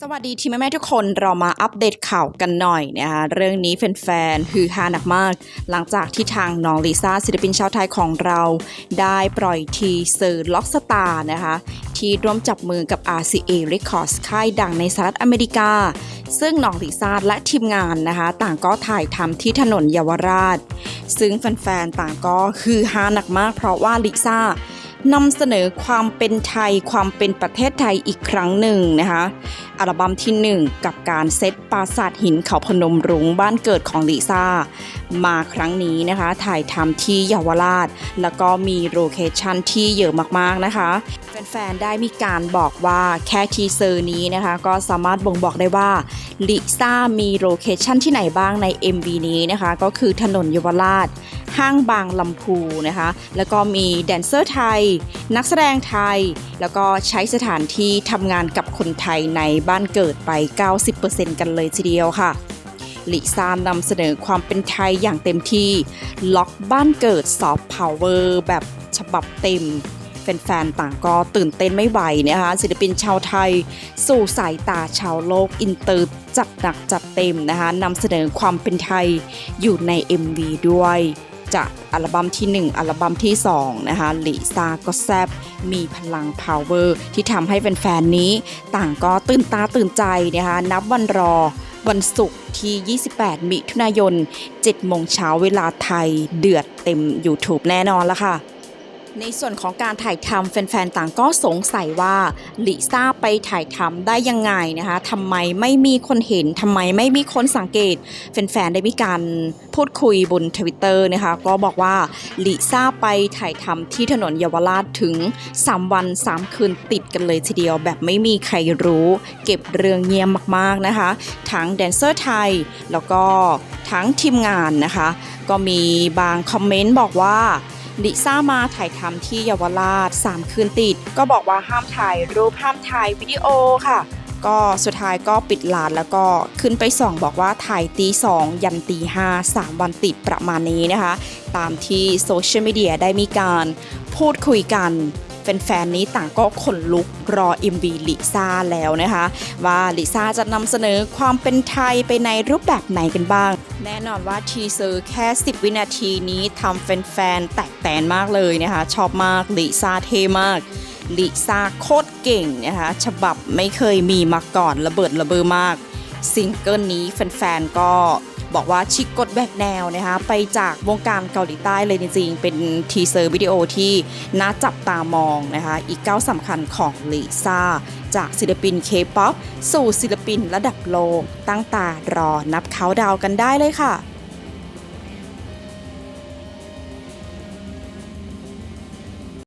สวัสดีทีมแม่ๆทุกคนเรามาอัปเดตข่าวกันหน่อยนะคะเรื่องนี้แฟนๆฮือฮาหนักมาก หลังจากที่ทางน้องลิซ่าศิลปินชาวไทยของเรา ได้ปล่อยทีเซอร์ล็อกสตาร์นะคะที่ร่วมจับมือกับ RCA Records ค่ายดังในสหรัฐอเมริกา ซึ่งน้องลิซ่าและทีมงานนะคะต่างก็ถ่ายทำที่ถนนเยาวราช ซึ่งแฟนๆต่างก็ฮือฮาหนักมากเพราะว่าลิซ่า นำเสนอความเป็นไทยความเป็นประเทศไทยอีกครั้งหนึ่งนะคะอัลบั้มที่ 1 กับการเซตปราสาทหินเขาพนมรุ้งบ้านเกิดของลิซ่า มาครั้งนี้นะคะถ่ายทำที่เยาวราช แล้วก็มีโลเคชั่นที่เยอะมากๆนะคะแฟนๆได้มีการบอกว่าแค่ทีเซอร์นี้นะคะ ก็สามารถบ่งบอกได้ว่าลิซ่ามีโลเคชั่นที่ไหนบ้างใน MV นี้นะคะ ก็คือถนนเยาวราช ห้างบางลำพูนะคะ แล้วก็มีแดนเซอร์ไทย นักแสดงไทย แล้วก็ใช้สถานที่ทำงานกับคนไทยในบ้านเกิดไป 90%กันเลยทีเดียวค่ะลิซานำเสนอความเป็นไทยอย่างเต็มที่ ล็อกบ้านเกิดซอฟต์พาวเวอร์แบบฉบับเต็มแฟนๆ ต่างก็ตื่นเต้นไม่ไหวนะคะศิลปินชาวไทย สู่สายตาชาวโลกอินเตอร์จัดหนักจัดเต็มนะคะนำเสนอความเป็นไทยอยู่ใน MV ด้วย จากอัลบั้มที่ 1 อัลบั้มที่ 2 นะคะลิซาก็แซบมีพลัง power ที่ทำให้แฟนๆ นี้ ต่างก็ตื่นตาตื่นใจนะคะนับวันรอวันศุกร์ที่ 28 มิถุนายน7โมงเช้าเวลาไทยเดือดเต็ม YouTube แน่นอนละค่ะ ในส่วนของการถ่ายทำแฟนๆ ต่างก็สงสัยว่าลิซ่าไปถ่ายทำได้ยังไงนะคะทำไมไม่มีคนเห็นทำไมไม่มีคนสังเกต แฟนๆ ได้มีการพูดคุยบนทวิตเตอร์นะคะ ก็บอกว่าลิซ่าไปถ่ายทำที่ถนนเยาวราชถึง 3 วัน 3 คืนติดกันเลยทีเดียวแบบไม่มีใครรู้ เก็บเรื่องเงียบมากๆนะคะ ทั้งแดนเซอร์ไทย แล้วก็ทั้งทีมงานนะคะ ก็มีบางคอมเมนต์บอกว่า ลิซ่ามาถ่ายทำที่เยาวราช 3 คืนติด ก็บอกว่าห้ามถ่ายรูปห้ามถ่ายวิดีโอค่ะ ก็สุดท้ายก็ปิดร้านแล้วก็ขึ้นไปส่องบอกว่าถ่ายตีสองยันตีห้าสามวันติดประมาณนี้นะคะ ตามที่โซเชียลมีเดียได้มีการพูดคุยกัน แฟนๆนี้ต่างก็ขนลุกรอ MV ลิซ่าแล้วนะคะ ว่าลิซ่าจะนำเสนอความเป็นไทยไปในรูปแบบไหนกันบ้าง แน่นอนว่าทีเซอร์แค่ 10 วินาทีนี้ทำแฟนๆแตกแตนมากเลยนะคะ ชอบมากลิซ่าเท่มากลิซ่าโคตรเก่งนะคะฉบับไม่เคยมีมาก่อนระเบิดระเบ้อมาก ซิงเกิลนี้แฟนๆก็ บอกว่าชิกกดแบกแนวนะคะไปจากวงการเกาหลีใต้เลยจริงๆ เป็นทีเซอร์วิดีโอที่น่าจับตามองนะคะ อีกก้าวสำคัญของลิซ่าจากศิลปินเคป๊อปสู่ศิลปินระดับโลกตั้งตารอนับเขาดาวกันได้เลยค่ะ